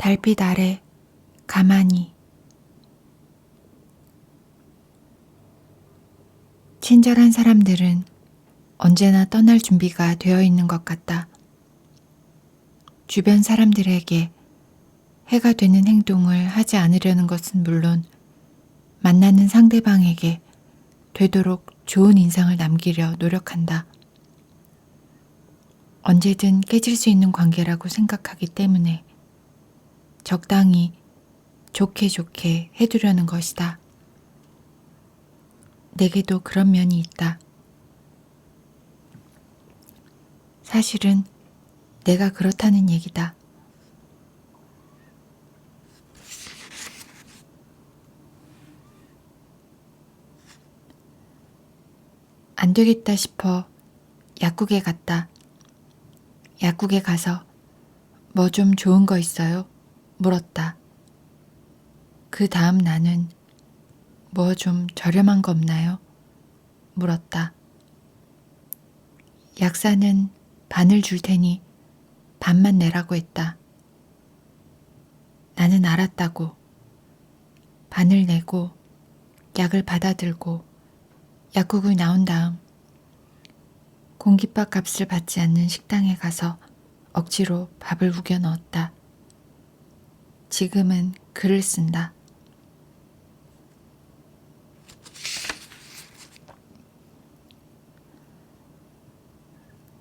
달빛 아래 가만히 친절한 사람들은 언제나 떠날 준비가 되어 있는 것 같다. 주변 사람들에게 해가 되는 행동을 하지 않으려는 것은 물론 만나는 상대방에게 되도록 좋은 인상을 남기려 노력한다. 언제든 깨질 수 있는 관계라고 생각하기 때문에 적당히 좋게 좋게 해두려는 것이다. 내게도 그런 면이 있다. 사실은 내가 그렇다는 얘기다. 안 되겠다 싶어 약국에 갔다. 약국에 가서 뭐 좀 좋은 거 있어요? 물었다. 그 다음 나는 뭐 좀 저렴한 거 없나요? 물었다. 약사는 반을 줄 테니 반만 내라고 했다. 나는 알았다고. 반을 내고 약을 받아들고 약국을 나온 다음 공깃밥 값을 받지 않는 식당에 가서 억지로 밥을 우겨 넣었다. 지금은 글을 쓴다.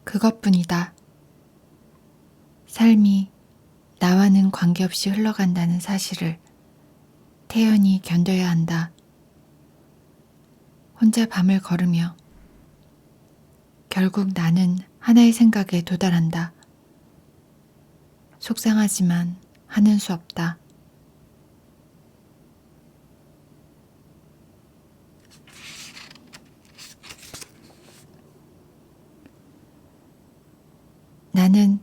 그것뿐이다. 삶이 나와는 관계없이 흘러간다는 사실을 태연히 견뎌야 한다. 혼자 밤을 걸으며 결국 나는 하나의 생각에 도달한다. 속상하지만 하는 수 없다. 나는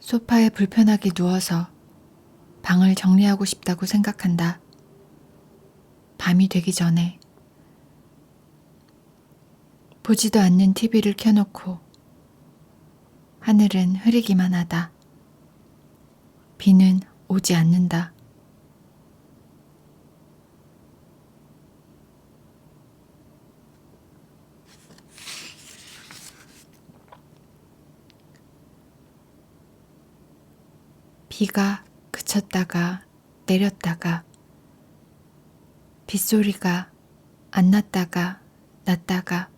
소파에 불편하게 누워서 방을 정리하고 싶다고 생각한다. 밤이 되기 전에 보지도 않는 TV를 켜놓고 하늘은 흐리기만 하다. 비는 오지 않는다. 비가 그쳤다가 내렸다가 빗소리가 안 났다가 났다가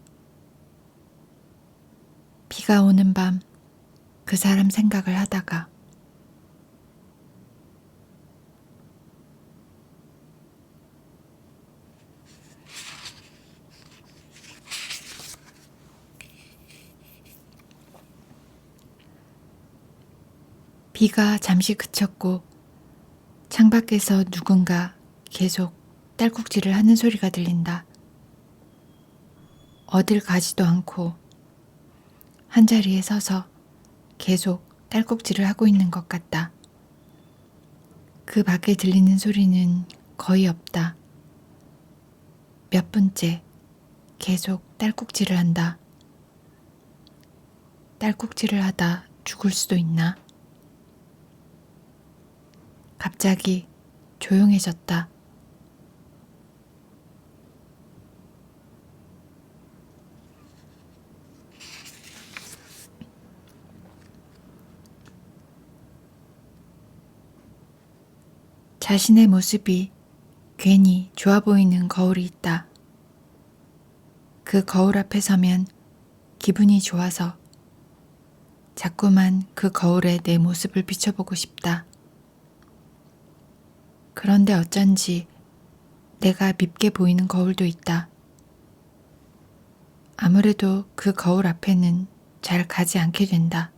비가 오는 밤 그 사람 생각을 하다가 비가 잠시 그쳤고 창밖에서 누군가 계속 딸꾹질을 하는 소리가 들린다. 어딜 가지도 않고 한 자리에 서서 계속 딸꾹질을 하고 있는 것 같다. 그 밖에 들리는 소리는 거의 없다. 몇 분째 계속 딸꾹질을 한다. 딸꾹질을 하다 죽을 수도 있나? 갑자기 조용해졌다. 자신의 모습이 괜히 좋아 보이는 거울이 있다. 그 거울 앞에 서면 기분이 좋아서 자꾸만 그 거울에 내 모습을 비춰보고 싶다. 그런데 어쩐지 내가 밉게 보이는 거울도 있다. 아무래도 그 거울 앞에는 잘 가지 않게 된다.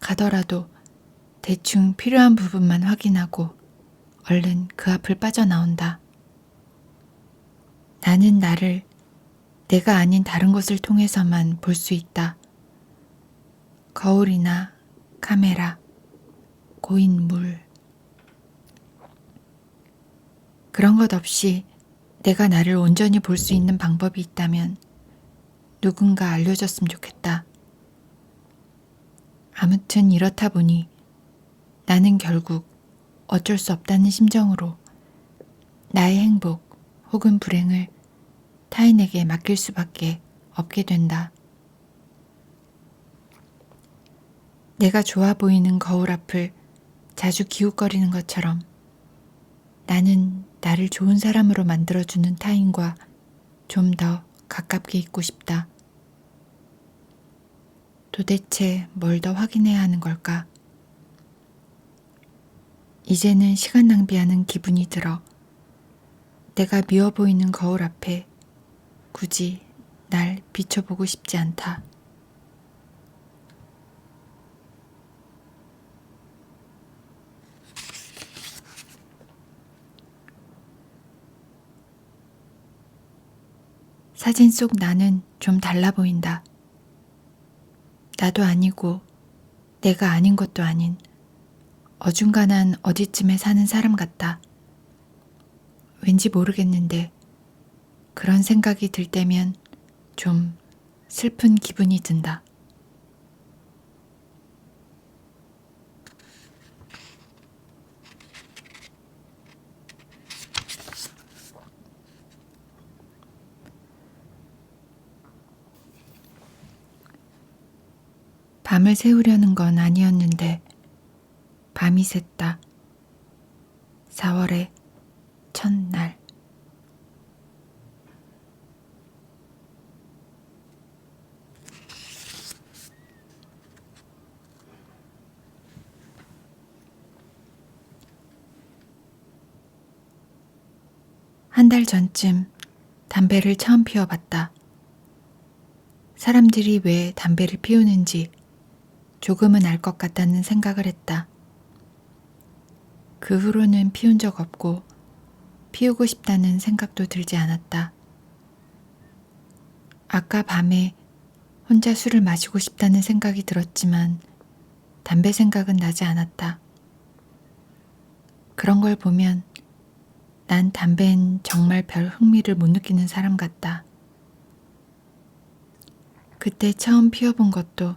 가더라도 대충 필요한 부분만 확인하고 얼른 그 앞을 빠져나온다. 나는 나를 내가 아닌 다른 것을 통해서만 볼 수 있다. 거울이나 카메라, 고인 물. 그런 것 없이 내가 나를 온전히 볼 수 있는 방법이 있다면 누군가 알려줬으면 좋겠다. 아무튼 이렇다 보니 나는 결국 어쩔 수 없다는 심정으로 나의 행복 혹은 불행을 타인에게 맡길 수밖에 없게 된다. 내가 좋아 보이는 거울 앞을 자주 기웃거리는 것처럼 나는 나를 좋은 사람으로 만들어주는 타인과 좀 더 가깝게 있고 싶다. 도대체 뭘 더 확인해야 하는 걸까? 이제는 시간 낭비하는 기분이 들어 내가 미워 보이는 거울 앞에 굳이 날 비춰보고 싶지 않다. 사진 속 나는 좀 달라 보인다. 나도 아니고 내가 아닌 것도 아닌 어중간한 어디쯤에 사는 사람 같다. 왠지 모르겠는데 그런 생각이 들 때면 좀 슬픈 기분이 든다. 밤을 새우려는 건 아니었는데 밤이 샜다. 4월의 첫날. 한 달 전쯤 담배를 처음 피워봤다. 사람들이 왜 담배를 피우는지 조금은 알 것 같다는 생각을 했다. 그 후로는 피운 적 없고 피우고 싶다는 생각도 들지 않았다. 아까 밤에 혼자 술을 마시고 싶다는 생각이 들었지만 담배 생각은 나지 않았다. 그런 걸 보면 난 담배엔 정말 별 흥미를 못 느끼는 사람 같다. 그때 처음 피워본 것도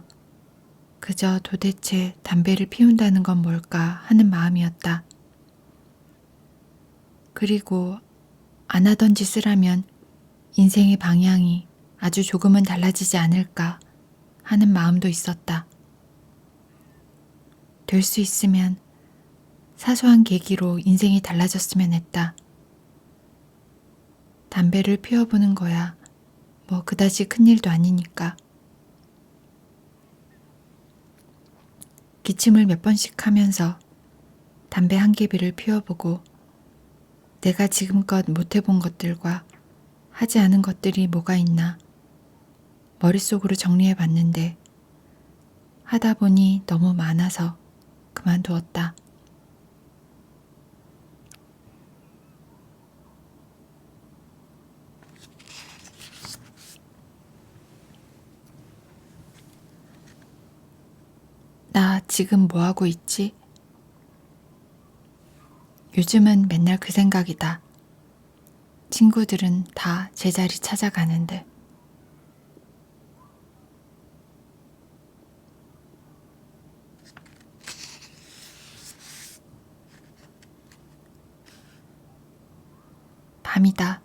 그저 도대체 담배를 피운다는 건 뭘까 하는 마음이었다. 그리고 안 하던 짓을 하면 인생의 방향이 아주 조금은 달라지지 않을까 하는 마음도 있었다. 될 수 있으면 사소한 계기로 인생이 달라졌으면 했다. 담배를 피워보는 거야 뭐 그다지 큰 일도 아니니까. 기침을 몇 번씩 하면서 담배 한 개비를 피워보고 내가 지금껏 못해본 것들과 하지 않은 것들이 뭐가 있나 머릿속으로 정리해 봤는데 하다 보니 너무 많아서 그만두었다. 나 지금 뭐 하고 있지? 요즘은 맨날 그 생각이다. 친구들은 다 제자리 찾아가는데. 밤이다.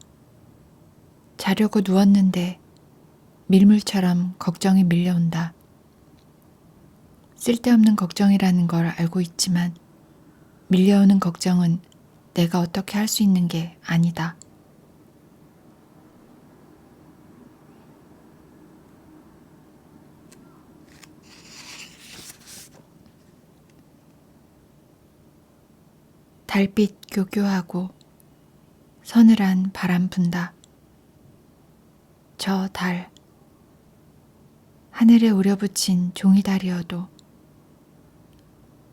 자려고 누웠는데 밀물처럼 걱정이 밀려온다. 쓸데없는 걱정이라는 걸 알고 있지만 밀려오는 걱정은 내가 어떻게 할 수 있는 게 아니다. 달빛 교교하고 서늘한 바람 분다. 저 달, 하늘에 우려붙인 종이달이어도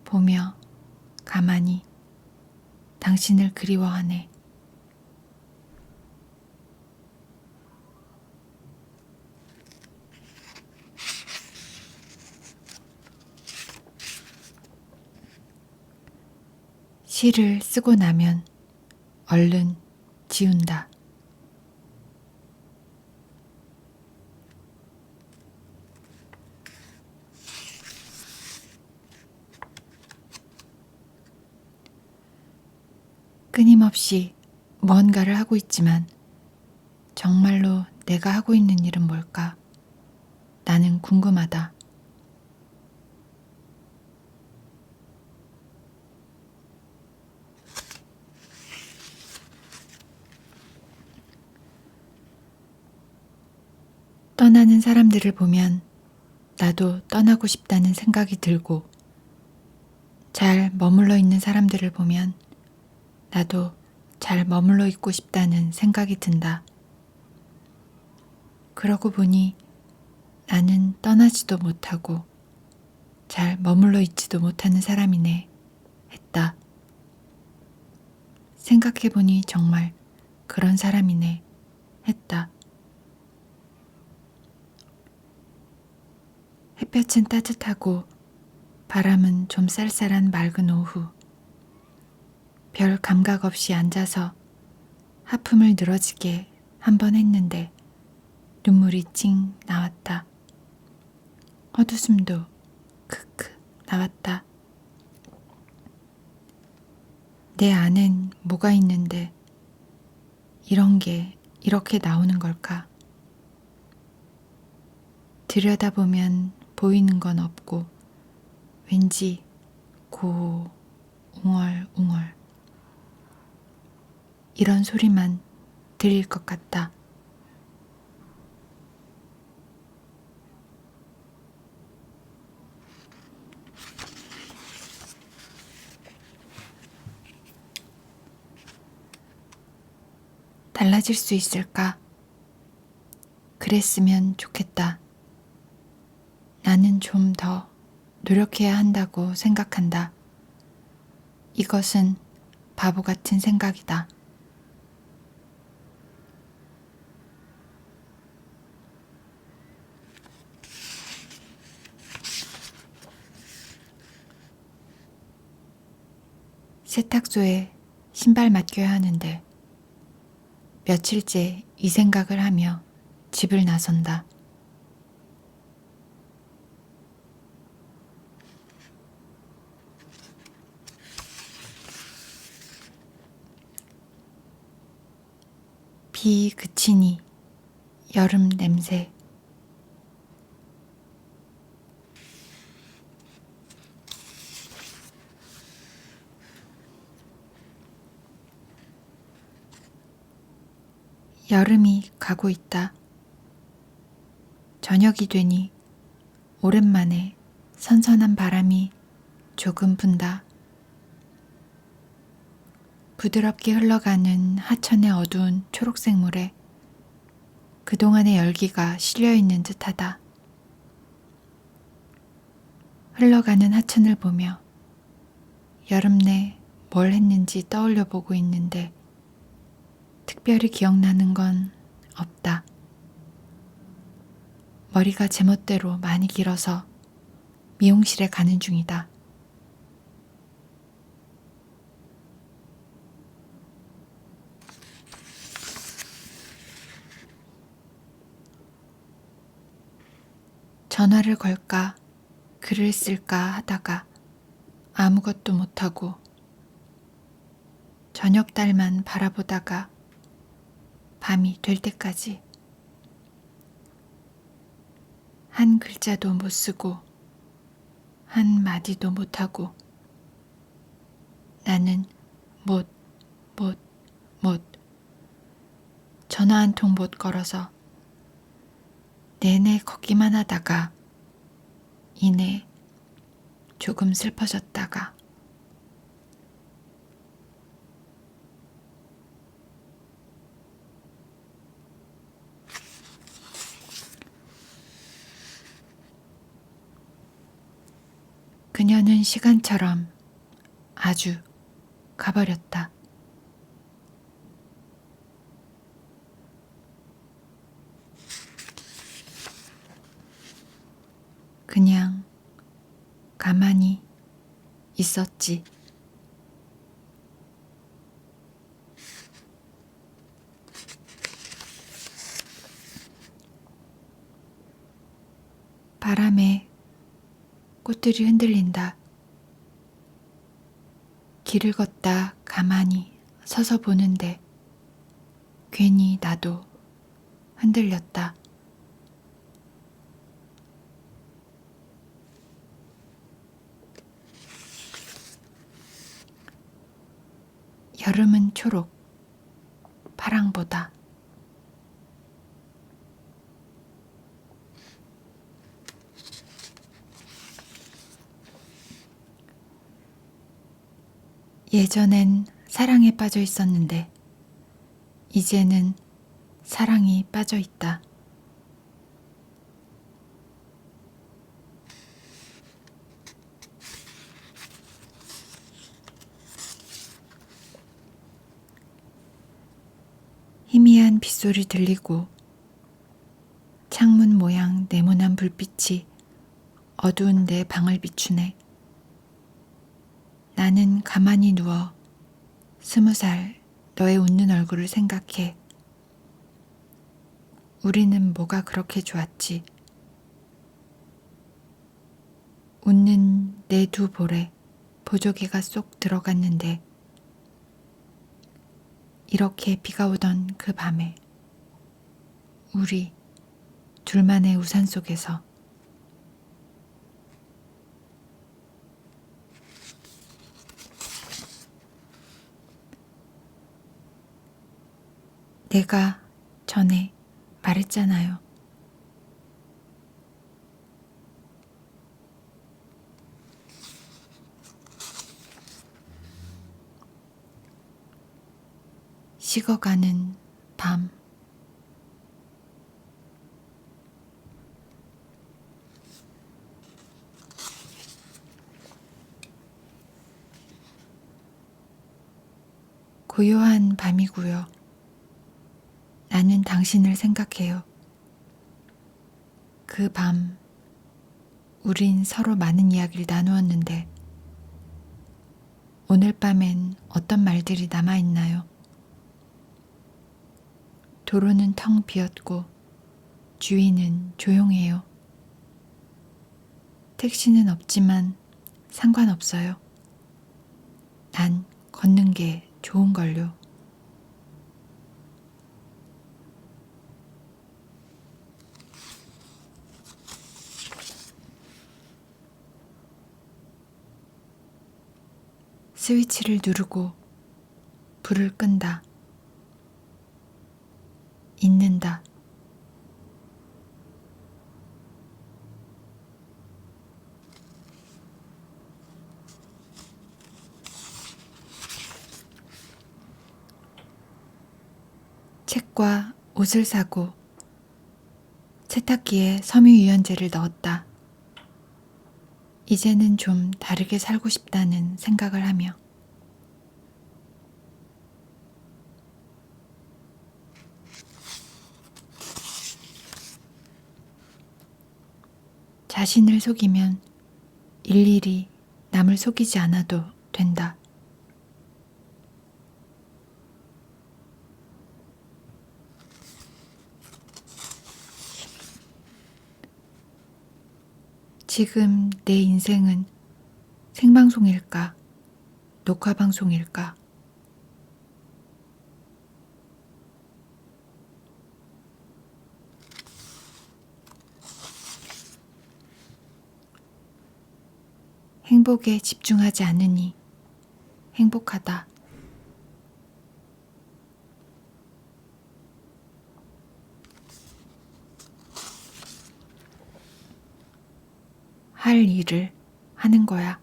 보며 가만히 당신을 그리워하네. 시를 쓰고 나면 얼른 지운다. 끊임없이 무언가를 하고 있지만 정말로 내가 하고 있는 일은 뭘까? 나는 궁금하다. 떠나는 사람들을 보면 나도 떠나고 싶다는 생각이 들고 잘 머물러 있는 사람들을 보면 나도 잘 머물러 있고 싶다는 생각이 든다. 그러고 보니 나는 떠나지도 못하고 잘 머물러 있지도 못하는 사람이네 했다. 생각해보니 정말 그런 사람이네 했다. 햇볕은 따뜻하고 바람은 좀 쌀쌀한 맑은 오후. 별 감각 없이 앉아서 하품을 늘어지게 한 번 했는데 눈물이 찡 나왔다. 헛웃음도 크크 나왔다. 내 안엔 뭐가 있는데 이런 게 이렇게 나오는 걸까? 들여다보면 보이는 건 없고 왠지 고 웅얼웅얼 이런 소리만 들릴 것 같다. 달라질 수 있을까? 그랬으면 좋겠다. 나는 좀 더 노력해야 한다고 생각한다. 이것은 바보 같은 생각이다. 세탁소에 신발 맡겨야 하는데 며칠째 이 생각을 하며 집을 나선다. 비 그치니 여름 냄새 여름이 가고 있다. 저녁이 되니 오랜만에 선선한 바람이 조금 분다. 부드럽게 흘러가는 하천의 어두운 초록색 물에 그동안의 열기가 실려 있는 듯하다. 흘러가는 하천을 보며 여름 내 뭘 했는지 떠올려 보고 있는데 특별히 기억나는 건 없다. 머리가 제멋대로 많이 길어서 미용실에 가는 중이다. 전화를 걸까, 글을 쓸까 하다가 아무것도 못하고 저녁 달만 바라보다가 밤이 될 때까지 한 글자도 못 쓰고 한 마디도 못하고 나는 못, 못, 못 전화 한 통 못 걸어서 내내 걷기만 하다가 이내 조금 슬퍼졌다가 그녀는 시간처럼 아주 가버렸다. 그냥 가만히 있었지. 바람에 꽃들이 흔들린다. 길을 걷다 가만히 서서 보는데 괜히 나도 흔들렸다. 여름은 초록, 파랑보다. 예전엔 사랑에 빠져 있었는데, 이제는 사랑이 빠져 있다. 희미한 빗소리 들리고 창문 모양 네모난 불빛이 어두운 내 방을 비추네. 나는 가만히 누워 스무 살 너의 웃는 얼굴을 생각해. 우리는 뭐가 그렇게 좋았지? 웃는 내 두 볼에 보조개가 쏙 들어갔는데 이렇게 비가 오던 그 밤에 우리 둘만의 우산 속에서 내가 전에 말했잖아요. 식어가는 밤. 고요한 밤이고요. 나는 당신을 생각해요. 그 밤, 우린 서로 많은 이야기를 나누었는데, 오늘 밤엔 어떤 말들이 남아있나요? 도로는 텅 비었고, 주위는 조용해요. 택시는 없지만 상관없어요. 난 걷는 게 좋은걸요. 스위치를 누르고 불을 끈다. 잊는다. 책과 옷을 사고 세탁기에 섬유유연제를 넣었다. 이제는 좀 다르게 살고 싶다는 생각을 하며 자신을 속이면 일일이 남을 속이지 않아도 된다. 지금 내 인생은 생방송일까? 녹화방송일까? 행복에 집중하지 않으니 행복하다. 할 일을 하는 거야.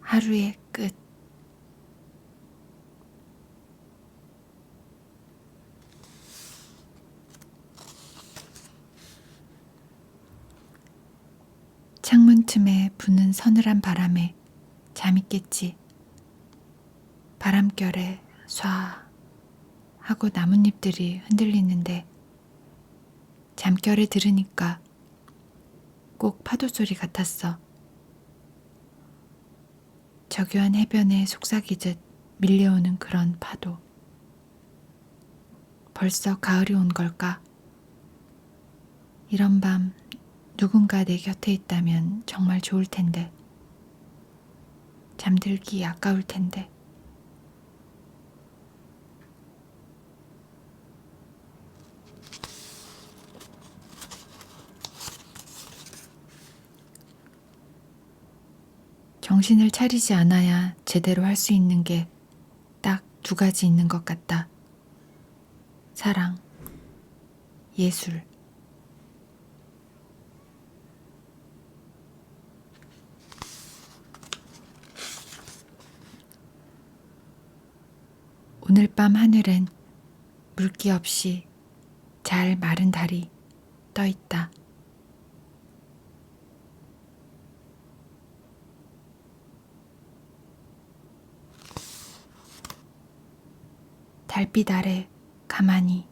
하루의 끝. 창문 틈에 부는 서늘한 바람에 잠이 깼지. 바람결에 쏴 하고 나뭇잎들이 흔들리는데 잠결에 들으니까 꼭 파도 소리 같았어. 저교한 해변에 속삭이듯 밀려오는 그런 파도. 벌써 가을이 온 걸까? 이런 밤 누군가 내 곁에 있다면 정말 좋을 텐데. 잠들기 아까울 텐데. 정신을 차리지 않아야 제대로 할 수 있는 게 딱 두 가지 있는 것 같다. 사랑, 예술. 오늘 밤 하늘엔 물기 없이 잘 마른 달이 떠 있다. 달빛 아래 가만히.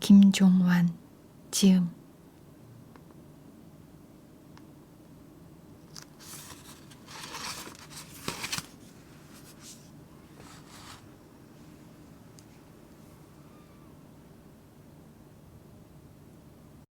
김종완 지음